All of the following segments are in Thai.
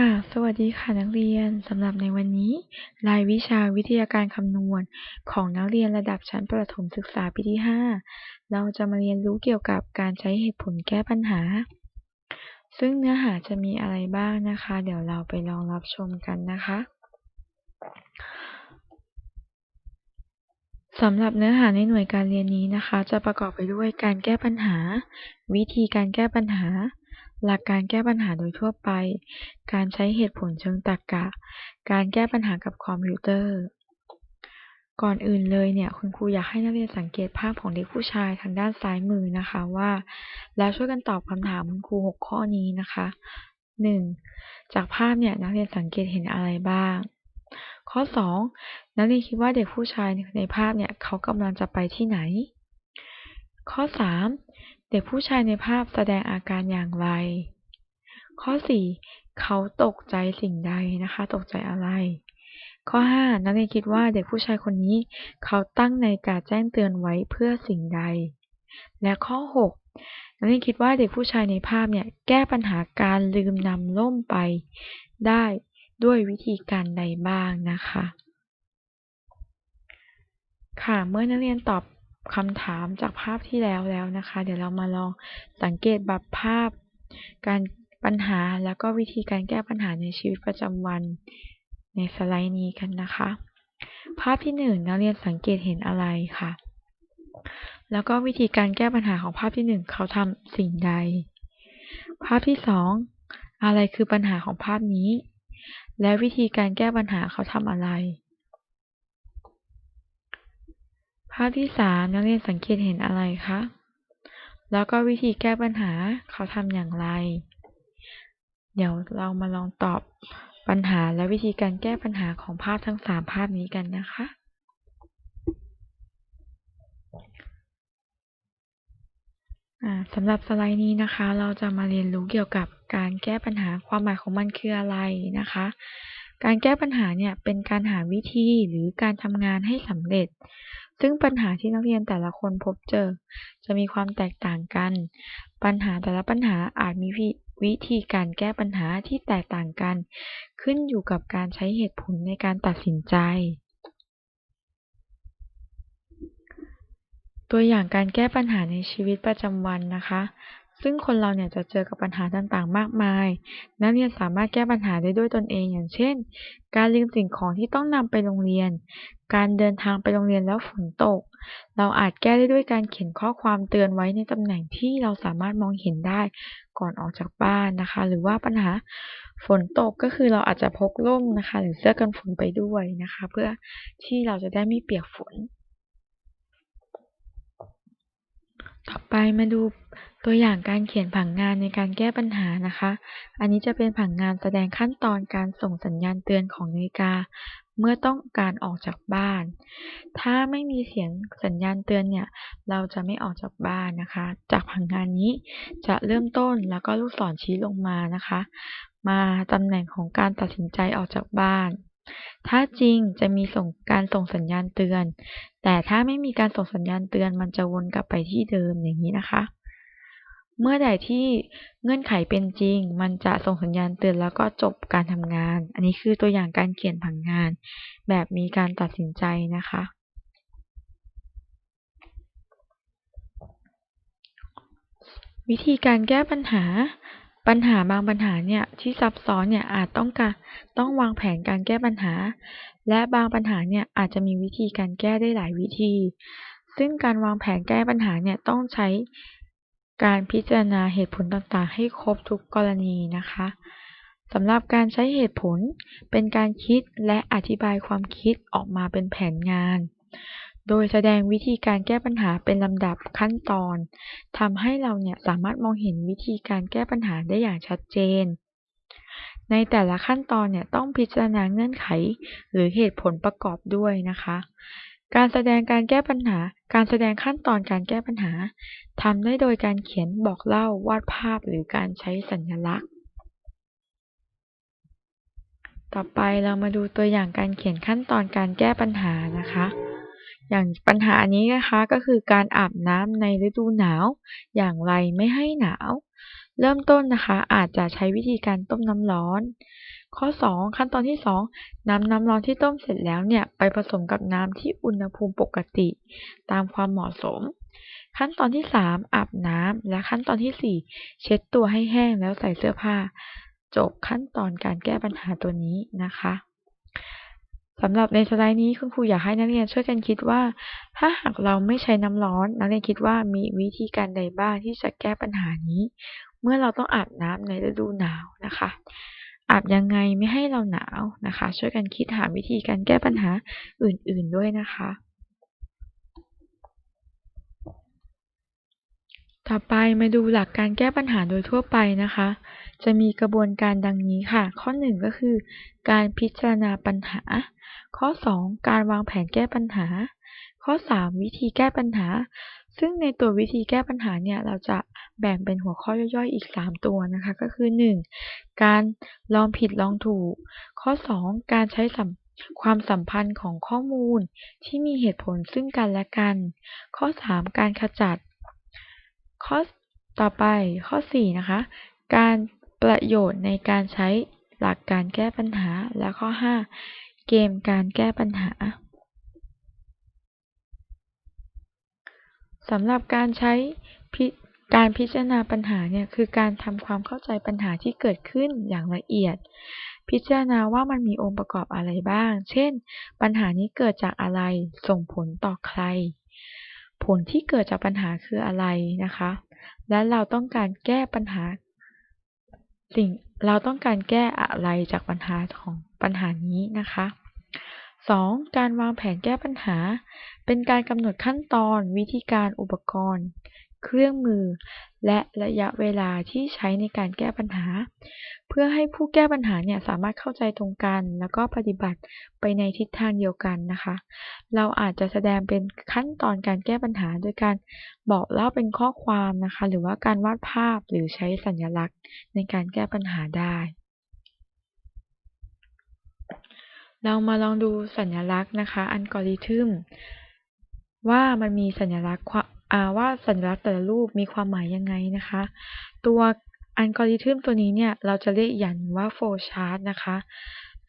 ค่ะ สวัสดีค่ะนักเรียน สำหรับในวันนี้ รายวิชาวิทยาการคำนวณ ของนักเรียนระดับชั้นประถมศึกษาปีที่ 5 เราจะมาเรียนรู้เกี่ยวกับการใช้เหตุผลแก้ปัญหา ซึ่งเนื้อหาจะมีอะไรบ้างนะคะ เดี๋ยวเราไปลองรับชมกันนะคะสำหรับเนื้อหาในหน่วยการเรียนนี้นะคะ จะประกอบไปด้วยการแก้ปัญหา วิธีการแก้ปัญหา หลักการแก้ปัญหาโดยทั่วไป การใช้เหตุผลเชิงตรรกะ การแก้ปัญหากับคอมพิวเตอร์ ก่อนอื่นเลยเนี่ย คุณครูอยากให้นักเรียนสังเกตภาพของเด็กผู้ชายทางด้านซ้ายมือนะคะว่า แล้วช่วยกันตอบคำถามคุณครู 6 ข้อนี้นะคะ 1. จากภาพเนี่ยนักเรียนสังเกตเห็นอะไรบ้าง ข้อ 2. นักเรียนคิดว่าเด็กผู้ชายในภาพเนี่ยเขากำลังจะไปที่ไหน ข้อ 3. เด็กผู้ชายในภาพแสดงอาการอย่างไร ข้อ 4. เขาตกใจสิ่งใดนะคะ ตกใจอะไร ข้อ 5. นักเรียนคิดว่าเด็กผู้ชายคนนี้ เขาตั้งนาฬิกาแจ้งเตือนไว้เพื่อสิ่งใด และข้อ 6. นักเรียนคิดว่าเด็กผู้ชายในภาพเนี่ยแก้ปัญหาการลืมนำล่มไป ได้ด้วยวิธีการใดบ้างนะคะ ค่ะ เมื่อนักเรียนตอบ คำถามจากภาพที่แล้วแล้วนะคะ เดี๋ยวเรามาลองสังเกตแบบภาพ การปัญหาแล้วก็วิธีการแก้ปัญหาในชีวิตประจำวันในสไลด์นี้กันนะคะ ภาพที่หนึ่งนักเรียนสังเกตเห็นอะไรค่ะ แล้วก็วิธีการแก้ปัญหาของภาพที่หนึ่งเขาทำสิ่งใด ภาพที่สองอะไรคือปัญหาของภาพนี้ และวิธีการแก้ปัญหาเขาทำอะไร ภาพที่สามนักเรียนสังเกตเห็นอะไรคะ แล้วก็วิธีแก้ปัญหาเขาทำอย่างไร เดี๋ยวเรามาลองตอบปัญหาและวิธีการแก้ปัญหาของภาพทั้งสามภาพนี้กันนะคะ สำหรับสไลด์นี้นะคะ เราจะมาเรียนรู้เกี่ยวกับการแก้ปัญหาความหมายของมันคืออะไรนะคะ การแก้ปัญหาเนี่ยเป็นการหาวิธีหรือการทำงานให้สำเร็จ ซึ่งปัญหาที่นักเรียนแต่ละคนพบเจอ จะมีความแตกต่างกัน ปัญหาแต่ละปัญหาอาจมีวิธีการแก้ปัญหาที่แตกต่างกัน ขึ้นอยู่กับการใช้เหตุผลในการตัดสินใจ ตัวอย่างการแก้ปัญหาในชีวิตประจำวันนะคะ ซึ่งคนเราเนี่ยจะเจอกับปัญหาต่างๆ มากมาย นักเรียนสามารถแก้ปัญหาได้ด้วยตนเอง อย่างเช่น การลืมสิ่งของที่ต้องนำไปโรงเรียน การเดินทางไปโรงเรียนแล้วฝนตก เราอาจแก้ได้ด้วยการเขียนข้อความเตือนไว้ในตำแหน่งที่เราสามารถมองเห็นได้ก่อนออกจากบ้านนะคะ หรือว่าปัญหาฝนตกก็คือเราอาจจะพกร่มนะคะ หรือเสื้อกันฝนไปด้วยนะคะ เพื่อที่เราจะได้ไม่เปียกฝน ต่อไปมาดูตัวอย่างการเขียนผังงานในการแก้ปัญหานะคะ อันนี้จะเป็นผังงานแสดงขั้นตอนการส่งสัญญาณเตือนของนาฬิกา เมื่อต้องการออกจากบ้าน ถ้าไม่มีเสียงสัญญาณเตือนเนี่ย เราจะไม่ออกจากบ้านนะคะ จากผังงานนี้จะเริ่มต้นแล้วก็ลูกศรชี้ลงมานะคะ มาตำแหน่งของการตัดสินใจออกจากบ้าน ถ้าจริงจะมีส่งการส่งสัญญาณเตือน แต่ถ้าไม่มีการส่งสัญญาณเตือนมันจะวนกลับไปที่เดิมอย่างนี้นะคะ เมื่อใดที่เงื่อนไขเป็นจริง มันจะส่งสัญญาณเตือนแล้วก็จบการทำงาน อันนี้คือตัวอย่างการเขียนผังงาน แบบมีการตัดสินใจนะคะวิธีการแก้ปัญหา ปัญหาบางปัญหาเนี่ยที่ซับซ้อนเนี่ยอาจต้องการต้องวางแผนการแก้ปัญหา และบางปัญหาเนี่ยอาจจะมีวิธีการแก้ได้หลายวิธี ซึ่งการวางแผนแก้ปัญหาเนี่ยต้องใช้การพิจารณาเหตุผลต่างๆ ให้ครบทุกกรณีนะคะสำหรับการใช้เหตุผลเป็นการคิดและอธิบายความคิดออกมาเป็นแผนงาน โดยแสดงวิธีการแก้ปัญหาเป็นลำดับขั้นตอนทำให้เราเนี่ยสามารถมองเห็นวิธีการแก้ปัญหาได้อย่างชัดเจน ในแต่ละขั้นตอนเนี่ยต้องพิจารณาเงื่อนไข หรือเหตุผลประกอบด้วยนะคะ การแสดงการแก้ปัญหา การแสดงขั้นตอนการแก้ปัญหาทำได้โดยการเขียนบอกเล่าวาดภาพหรือการใช้สัญลักษณ์ต่อไปเรามาดูตัวอย่างการเขียนขั้นตอนการแก้ปัญหานะคะ อย่างปัญหานี้นะคะก็คือการอาบน้ำในฤดูหนาว อย่างไรไม่ให้หนาว เริ่มต้นนะคะอาจจะใช้วิธีการต้มน้ำร้อน ข้อ 2 ขั้นตอนที่ 2นำน้ำร้อนที่ต้มเสร็จแล้วเนี่ยไปผสมกับน้ำที่อุณหภูมิปกติ ตามความเหมาะสม ขั้นตอนที่ 3 อาบน้ำและขั้นตอนที่ 4 เช็ดตัวให้แห้งแล้วใส่เสื้อผ้า จบขั้นตอนการแก้ปัญหาตัวนี้นะคะ สำหรับในสไลด์นี้คุณครูอยากให้นักเรียนช่วยกันคิดว่า ถ้าหากเราไม่ใช้น้ำร้อน นักเรียนคิดว่ามีวิธีการใดบ้างที่จะแก้ปัญหานี้ เมื่อเราต้องอาบน้ำในฤดูหนาวนะคะ อาบยังไงไม่ให้เราหนาวนะคะ ช่วยกันคิดหาวิธีการแก้ปัญหาอื่นๆด้วยนะคะ ต่อไปมาดูหลักการแก้ปัญหาโดยทั่วไปนะคะ จะมีกระบวนการดังนี้ค่ะ ข้อ 1 ก็คือ การพิจารณาปัญหา ข้อ 2 การวางแผนแก้ปัญหา ข้อ 3 วิธีแก้ปัญหา ซึ่งในตัววิธีแก้ปัญหาเนี่ยเราจะแบ่งเป็นหัวข้อย่อยๆ อีก 3 ตัวนะคะ ก็คือ 1. การลองผิดลองถูก ข้อ 2 การใช้สัมความสัมพันธ์ของข้อมูลที่มีเหตุผลซึ่งกันและกัน ข้อ 3 การขจัด ข้อต่อไปข้อ 4 นะคะ การ ประโยชน์ในการใช้หลักการแก้ปัญหา และข้อ 5 เกมการแก้ปัญหาสำหรับการใช้การพิจารณาปัญหาเนี่ยคือการทำความเข้าใจปัญหาที่เกิดขึ้นอย่างละเอียด พิจารณาว่ามันมีองค์ประกอบอะไรบ้าง เช่น ปัญหานี้เกิดจากอะไร ส่งผลต่อใคร ผลที่เกิดจากปัญหาคืออะไรนะคะ และเราต้องการแก้ปัญหา สิ่งเราต้องการแก้อะไรจากปัญหาของปัญหานี้นะคะ 2. การวางแผนแก้ปัญหา เป็นการกำหนดขั้นตอน วิธีการอุปกรณ์ เครื่องมือ และระยะเวลาที่ใช้ในการแก้ปัญหา เพื่อให้ผู้แก้ปัญหาเนี่ยสามารถเข้าใจตรงกัน แล้วก็ปฏิบัติไปในทิศทางเดียวกันนะคะ เราอาจจะแสดงเป็นขั้นตอนการแก้ปัญหาโดยการบอกเล่าเป็นข้อความนะคะ หรือว่าการวาดภาพหรือใช้สัญลักษณ์ในการแก้ปัญหาได้เรามาลองดูสัญลักษณ์นะคะ อัลกอริทึมว่ามันมีสัญลักษณ์ ว่าสัญลักษณ์แต่ละรูปมีความหมายยังไงนะคะ ตัวอัลกอริทึมตัวนี้เนี่ยเราจะเรียกอย่างว่าโฟล์ชาร์ตนะคะ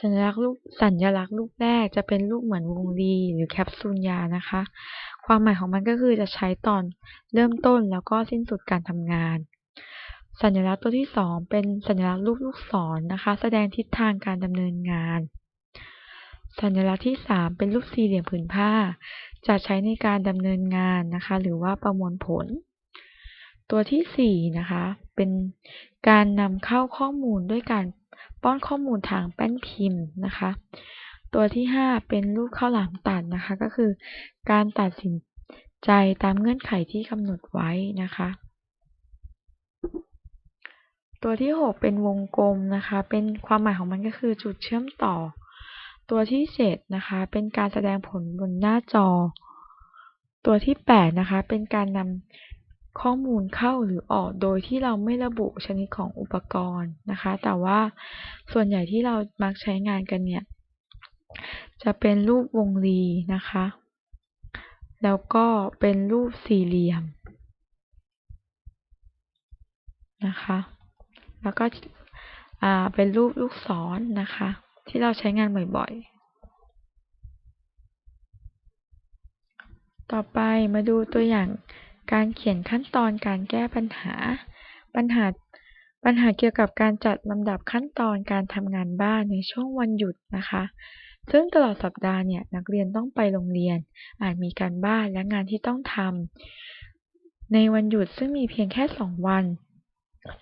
สัญลักษณ์รูปสัญลักษณ์รูปแรกจะเป็นรูปเหมือนวงรีหรือแคปซูลยานะคะ ความหมายของมันก็คือจะใช้ตอนเริ่มต้นแล้วก็สิ้นสุดการทำงาน สัญลักษณ์ตัวที่ 2 เป็นสัญลักษณ์รูปลูกศรนนะคะ แสดงทิศทางการดำเนินงาน สัญลักษณ์ที่ 3 เป็นรูปสี่เหลี่ยมผืนผ้า จะใช้ในการดำเนินงานนะคะ หรือว่าประมวลผล ตัวที่ 4 นะคะ เป็นการนำเข้าข้อมูลด้วยการป้อนข้อมูลทางแป้นพิมพ์นะคะ ตัวที่ 5 เป็นรูปข้าวหลามตัดนะคะ ก็คือ การตัดสินใจตามเงื่อนไขที่กำหนดไว้นะคะตัวที่ 6 เป็นวงกลมนะคะ เป็นความหมายของมันก็คือจุดเชื่อมต่อ ตัวที่ 7 นะคะ เป็นการแสดงผลบนหน้าจอ ตัวที่ 8 นะคะ เป็นการนำข้อมูลเข้าหรือออกโดยที่เราไม่ระบุชนิดของอุปกรณ์นะคะ แต่ว่าส่วนใหญ่ที่เรามักใช้งานกันเนี่ย จะเป็นรูปวงรีนะคะ แล้วก็เป็นรูปสี่เหลี่ยมนะคะ แล้วก็เป็นรูปลูกศรนนะคะ ที่เราใช้งานบ่อยๆ ต่อไปมาดูตัวอย่างการเขียนขั้นตอนการแก้ปัญหา ปัญหา ปัญหาเกี่ยวกับการจัดลำดับขั้นตอนการทำงานบ้านในช่วงวันหยุดนะคะ ซึ่งตลอดสัปดาห์เนี่ยนักเรียนต้องไปโรงเรียน อาจมีการบ้านและงานที่ต้องทำในวันหยุดซึ่งมีเพียงแค่ 2 วัน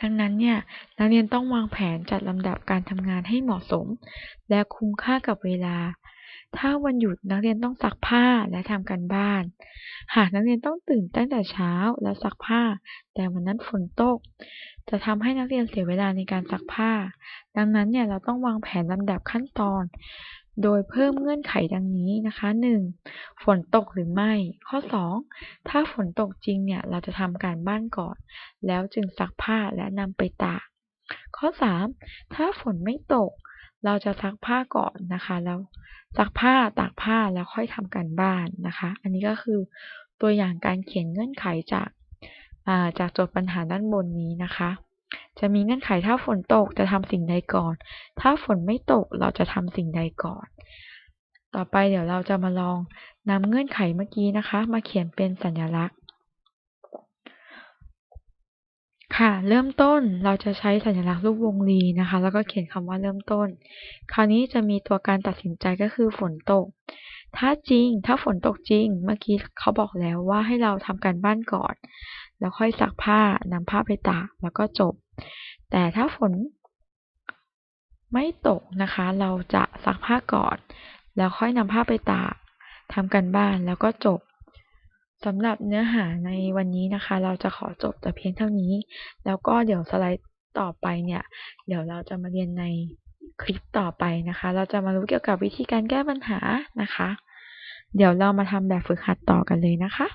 ดังนั้นเนี่ยนักเรียนต้องวางแผนจัดลำดับการทำงานให้เหมาะสม และคุ้มค่ากับเวลา ถ้าวันหยุดนักเรียนต้องซักผ้าและทำการบ้าน หากนักเรียนต้องตื่นตั้งแต่เช้าและซักผ้า แต่วันนั้นฝนตก จะทำให้นักเรียนเสียเวลาในการซักผ้า ดังนั้นเนี่ยเราต้องวางแผนลำดับขั้นตอน โดยเพิ่มเงื่อนไขดังนี้นะคะ 1. ฝนตกหรือไม่ ข้อ 2. ถ้าฝนตกจริงเนี่ย เราจะทำการบ้านก่อน แล้วจึงซักผ้าและนำไปตาก ข้อ 3. ถ้าฝนไม่ตก เราจะซักผ้าก่อนนะคะแล้วซักผ้าตากผ้าแล้วค่อยทำการบ้านนะคะ อันนี้ก็คือตัวอย่างการเขียนเงื่อนไขจากจากโจทย์ปัญหาด้านบนนี้นะคะ จะมีเงื่อนไขถ้าฝนตกจะทำสิ่งใดก่อน ถ้าฝนไม่ตกเราจะทำสิ่งใดก่อน ต่อไปเดี๋ยวเราจะมาลองนำเงื่อนไขเมื่อกี้นะคะ มาเขียนเป็นสัญลักษณ์ ค่ะเริ่มต้นเราจะใช้สัญลักษณ์รูปวงรีนะคะ แล้วก็เขียนคำว่าเริ่มต้น คราวนี้จะมีตัวการตัดสินใจก็คือฝนตก ถ้าจริงถ้าฝนตกจริง เมื่อกี้เขาบอกแล้วว่าให้เราทำการบ้านก่อน แล้วค่อยซักผ้านำผ้าไปตากแล้วก็จบ แต่ถ้าฝนไม่ตกนะคะ เราจะซักผ้าก่อน แล้วค่อยนำผ้าไปตากทำการบ้านแล้วก็จบสำหรับเนื้อหาในวันนี้นะคะ เราจะขอจบแต่เพียงเท่านี้ แล้วก็เดี๋ยวสไลด์ต่อไปเนี่ย เดี๋ยวเราจะมาเรียนในคลิปต่อไปนะคะ เราจะมารู้เกี่ยวกับวิธีการแก้ปัญหานะคะ เดี๋ยวเรามาทำแบบฝึกหัดต่อกันเลยนะคะ